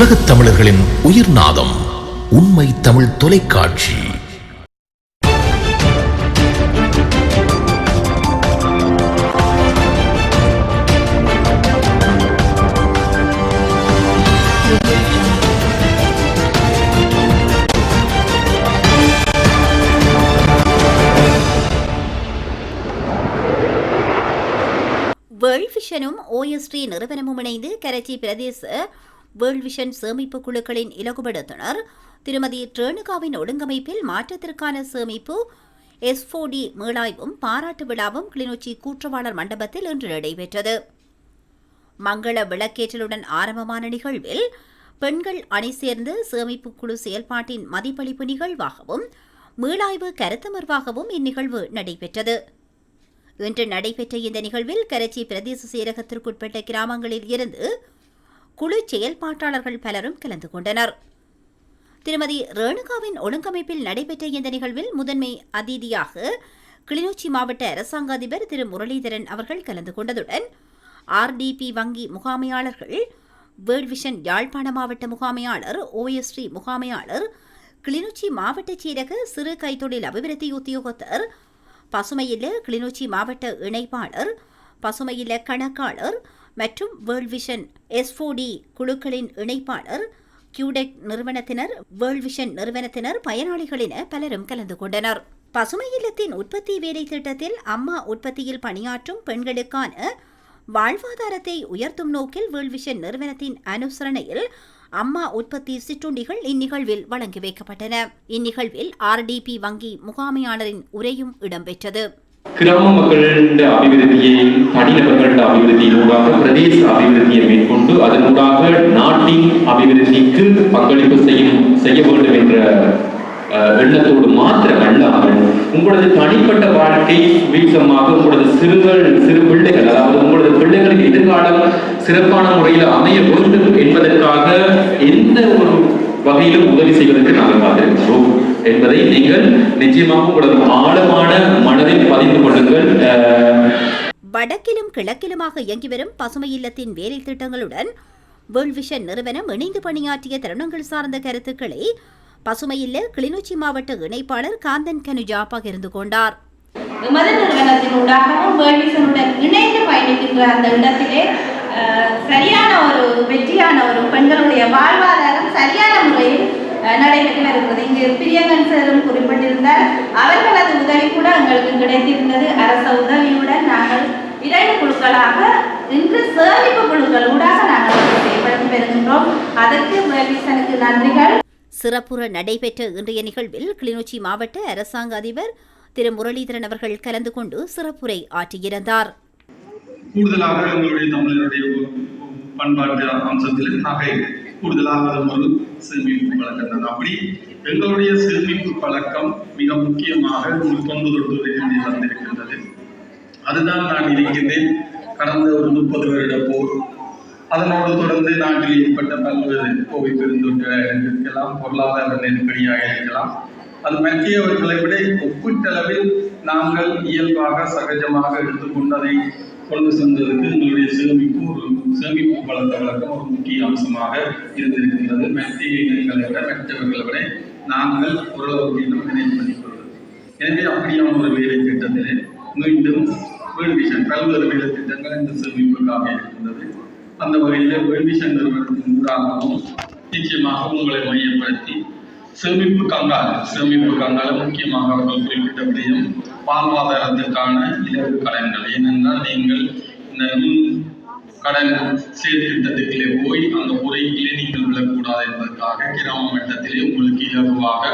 உலகத் தமிழர்களின் உயிர் நாதம் உண்மை தமிழ் தொலைக்காட்சி. வேர்ல்ட் விஷனும் ஓஎஸ்டி நிறுவனமும் இணைந்து கரச்சி பிரதேச வேர்ல்ட் விஷன் சேமிப்பு குழுக்களின் இலகுபடுத்தினர். திருமதி ரேணுகாவின் ஒழுங்கமைப்பில் மாற்றத்திற்கான சேமிப்பு எஸ்போடி மீளாய்வும் பாராட்டு விழாவும் கிளிநொச்சி கூற்றவாளர் மண்டபத்தில் இன்று நடைபெற்றது. மங்கள விளக்கேற்றலுடன் ஆரம்பமான நிகழ்வில் பெண்கள் அணி சேர்ந்து சேமிப்பு குழு செயல்பாட்டின் மதிப்பளிப்பு நிகழ்வாகவும் மீளாய்வு கருத்தமர்வாகவும் இந்நிகழ்வு நடைபெற்றது. இன்று நடைபெற்ற இந்த நிகழ்வில் கரச்சி பிரதேச செயலகத்திற்குட்பட்ட கிராமங்களில் இருந்து குழு செயல்பாட்டாளர்கள் பலரும் கலந்து கொண்டனர். திருமதி ரேணுகாவின் ஒழுங்கமைப்பில் நடைபெற்ற இந்த நிகழ்வில் முதன்மை அதிதியாக கிளிநொச்சி மாவட்ட அரசாங்க அதிபர் திரு முரளிதரன் அவர்கள் கலந்து கொண்டதுடன் ஆர்டிபி வங்கி முகாமையாளர்கள் வேர்ல்ட் விஷன் யாழ்ப்பாண மாவட்ட முகாமையாளர் ஓஎஸ்ரீ முகாமையாளர் கிளிநொச்சி மாவட்ட செயலக சிறு கைத்தொழில் அபிவிருத்தி உத்தியோகத்தர் பசுமையில கிளிநொச்சி மாவட்ட இணைப்பாளர் பசுமையில கணக்காளர் மற்றும் வேர்ல்ட் விஷன் எஸ்போடி குழுக்களின் இணைப்பாளர் கியூடெக் நிறுவனத்தினர் வேர்ல்ட் விஷன் நிறுவனத்தினர் பயனாளிகளின பலரும் கலந்து கொண்டனர். பசுமை இல்லத்தின் உற்பத்தி வேலை திட்டத்தில் அம்மா உற்பத்தியில் பணியாற்றும் பெண்களுக்கான வாழ்வாதாரத்தை உயர்த்தும் நோக்கில் வேர்ல்ட் விஷன் நிறுவனத்தின் அனுசரணையில் அம்மா உற்பத்தி சிற்றுண்டிகள் இந்நிகழ்வில் வழங்கி வைக்கப்பட்டன. இந்நிகழ்வில் ஆர்டிபி வங்கி முகாமையாளரின் உரையும் இடம்பெற்றது. கிராம மக்களின் அபிவிருத்தியை தனிநபர்களின் அபிவிருத்தியினூடாக பிரதேச அபிவிருத்தியை மேற்கொண்டு அதனூடாக நாட்டின் அபிவிருத்திக்கு பங்களிப்பு செய்யும் செய்ய வேண்டும் என்ற எண்ணத்தோடு மாத்திரம் அல்லாமல் உங்களது தனிப்பட்ட வாழ்க்கை வீசமாக உங்களது சிறுகள் சிறு பிள்ளைகள் அதாவது உங்களது பிள்ளைகளின் எதிர்காலம் சிறப்பான முறையில் அமைய வேண்டும் என்பதற்காக எந்த ஒரு வகையிலும் உதவி செய்வதற்கு நாங்கள் காத்திருக்கிறோம் என்பதை நீங்கள் நிச்சயமாக உங்களது ஆழமான மனதில் பதிந்து கொள்ளுங்கள். வடக்கிலும் கிழக்கிலுமாக இயங்கி வரும் பசுமை இல்லத்தின் வேலை திட்டங்களுடன் வேர்ல்ட் விஷன் நிறுவனம் இணைந்து பணியாற்றிய தருணங்கள் சார்ந்த கருத்துக்களை பசுமை இல்ல கிளிநொச்சி மாவட்ட இணைப்பாளர் காந்தன் கனுஜா பகிர்ந்து கொண்டார். எமது நிறுவனத்தினூடாகவும் வேர்ல்விசனுடன் இணைந்து பயணிக்கின்ற அந்த இடத்திலே சரியான ஒரு வெற்றியான ஒரு பெண்களுடைய வாழ்வாதாரம் சரியான முறையில் நடைபெற்று வருகிறது இங்கு பிரியங்கன் சாரும் குறிப்பிட்டிருந்தார் அவர்களது உதவி கூட எங்களுக்கு கிடைத்திருந்தது. அரச உதவியுடன் நாங்கள் இரண்டு குழுக்களாக இன்று சேமிப்பு குழுக்கள் ஊடாக நாங்கள் செயல்படுத்தி வருகின்றோம். அதற்கு வேர்ல்விசனுக்கு நன்றிகள். சிறப்புற நடைபெற்ற இன்றைய நிகழ்வில் கிளிநொச்சி மாவட்ட அரசாங்க அதிபர் திரு முரளிதரன் அவர்கள் கலந்து கொண்டு சிறப்புரை ஆற்றியிருந்தார். கூடுதலாக எங்களுடைய தமிழருடைய பண்பாட்டு அம்சத்தில் நகை கூடுதலாக ஒரு சேமிப்பு பழக்கம் தான். அப்படி எங்களுடைய சேமிப்பு பழக்கம் மிக முக்கியமாக ஒரு தொன்று வந்திருக்கின்றது அதுதான் நான் இருக்கின்றேன் கடந்த ஒரு முப்பது வருட போர். அதனோடு தொடர்ந்து நாட்டில் ஏற்பட்ட பல்வேறு கோவிட் பெருந்தொற்று இருக்கலாம் பொருளாதார நெருக்கடியாக இருக்கலாம். அது மத்தியவர்களை விட ஒப்பீட்டளவில் நாங்கள் இயல்பாக சகஜமாக எடுத்துக்கொண்டு அதை கொண்டு சென்றதற்கு எங்களுடைய சேமிப்பு ஒரு சேமிப்பு பழக்க வழக்கம் ஒரு முக்கிய அம்சமாக இருந்திருக்கின்றது. மற்ற இனங்களை விட மற்றவர்களை விட நாங்கள் ஓரளவுக்கு இன்னும் நினைவு பண்ணிக்கொள்வது எனவே அப்படியான ஒரு வேலை திட்டத்திலே மீண்டும் வேல்விஷன் பல்வேறு வேலை திட்டங்கள் இந்த சேமிப்புக்காக இருக்கின்றது. அந்த வகையில் வேல்விஷன் நிறுவனத்தின் ஊடாகவும் நிச்சயமாக உங்களை மையப்படுத்தி சேமிப்பு கங்கால் சேமிப்பு கங்கால முக்கியமாக அவர்கள் குறிப்பிட்ட விடயம் வாழ்வாதாரத்திற்கான இலவு கடன்கள். ஏனென்றால் நீங்கள் இந்த நுண் கடன் செயற்திட்டத்திலே போய் அந்த உரையிலே நீங்கள் விழக்கூடாது என்பதற்காக கிராம மட்டத்திலே உங்களுக்கு இலகுவாக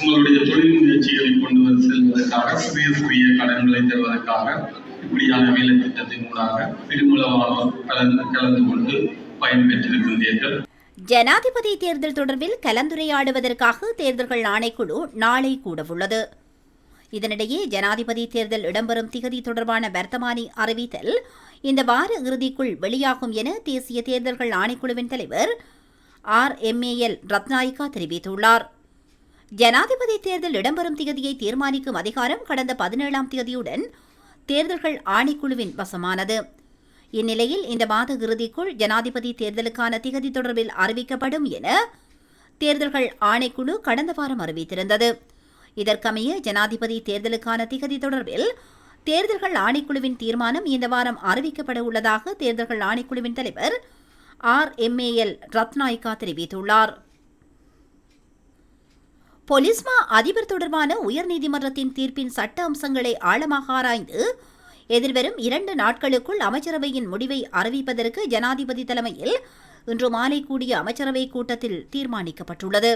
உங்களுடைய தொழில் முயற்சிகளை கொண்டு வந்து செல்வதற்காக சிறிய சிறிய கடன்களை தருவதற்காக இப்படியான வேலை திட்டத்தின் ஊடாக பெருமளவானோர் கலந்து கலந்து கொண்டு பயன்பெற்றிருக்கின்றீர்கள். ஜனாதிபதி தேர்தல் தொடர்பில் கலந்துரையாடுவதற்காக தேர்தல்கள் ஆணைக்குழு நாளை கூடவுள்ளது. இதனிடையே ஜனாதிபதி தேர்தல் இடம்பெறும் திகதி தொடர்பான வர்த்தமானி அறிவித்தல் இந்த வார இறுதிக்குள் வெளியாகும் என தேசிய தேர்தல்கள் ஆணைக்குழுவின் தலைவர் ஆர் எம்ஏஎல் ரத்நாயிகா தெரிவித்துள்ளார். ஜனாதிபதி தேர்தல் இடம்பெறும் திகதியை தீர்மானிக்கும் அதிகாரம் கடந்த பதினேழாம் தேதியுடன் தேர்தல்கள் ஆணைக்குழுவின் வசமானது. இந்நிலையில் இந்த மாத இறுதிக்குள் ஜனாதிபதி தேர்தலுக்கான திகதி தொடர்பில் அறிவிக்கப்படும் என தேர்தல்கள் ஆணைக்குழு கடந்த வாரம் அறிவித்திருந்தது. இதற்கமைய ஜனாதிபதி தேர்தலுக்கான திகதி தொடர்பில் தேர்தல்கள் ஆணைக்குழுவின் தீர்மானம் இந்த வாரம் அறிவிக்கப்பட உள்ளதாக தேர்தல்கள் ஆணைக்குழுவின் தலைவர் ஆர் எம்ஏஎல் ரத்நாயக்கா தெரிவித்துள்ளார். பொலிஸ்மா அதிபர் தொடர்பான உயர்நீதிமன்றத்தின் தீர்ப்பின் சட்ட அம்சங்களை ஆழமாக ஆராய்ந்து எதிர்வரும் இரண்டு நாட்களுக்குள் அமைச்சரவையின் முடிவை அறிவிப்பதற்கு ஜனாதிபதி தலைமையில் இன்று மாலை கூடிய அமைச்சரவை கூட்டத்தில் தீர்மானிக்கப்பட்டுள்ளது.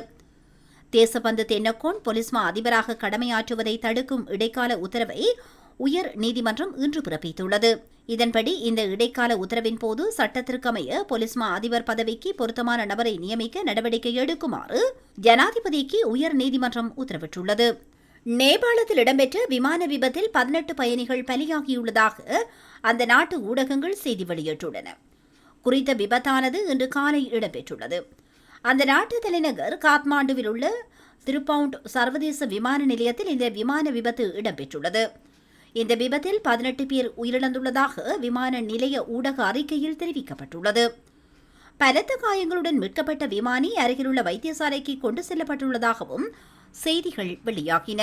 தேசபந்து தென்னக்கோன் பொலிஸ்மா அதிபராக கடமையாற்றுவதை தடுக்கும் இடைக்கால உத்தரவை உயர் நீதிமன்றம் இன்று பிறப்பித்துள்ளது. இதன்படி இந்த இடைக்கால உத்தரவின் போது சட்டத்திற்கமைய பொலிஸ்மா அதிபர் பதவிக்கு பொருத்தமான நபரை நியமிக்க நடவடிக்கை எடுக்குமாறு ஜனாதிபதிக்கு உயர் நீதிமன்றம் உத்தரவிட்டுள்ளது. நேபாளத்தில் இடம்பெற்ற விமான விபத்தில் பதினெட்டு பயணிகள் பலியாகியுள்ளதாக அந்த நாட்டு ஊடகங்கள் செய்தி வெளியிட்டுள்ளன. குறித்த விபத்தானது இன்று காலை இடம்பெற்றுள்ளது. அந்த நாட்டு தலைநகர் காத்மாண்டுவில் உள்ள திருப்பவுண்ட் சர்வதேச விமான நிலையத்தில் இந்த விமான விபத்து இடம்பெற்றுள்ளது. இந்த விபத்தில் பதினெட்டு பேர் உயிரிழந்துள்ளதாக விமான நிலைய ஊடக அறிக்கையில் தெரிவிக்கப்பட்டுள்ளது. பலத்த காயங்களுடன் மீட்கப்பட்ட விமானி அருகிலுள்ள வைத்தியசாலைக்கு கொண்டு செல்லப்பட்டுள்ளதாகவும் செய்திகள் வெளியாகின.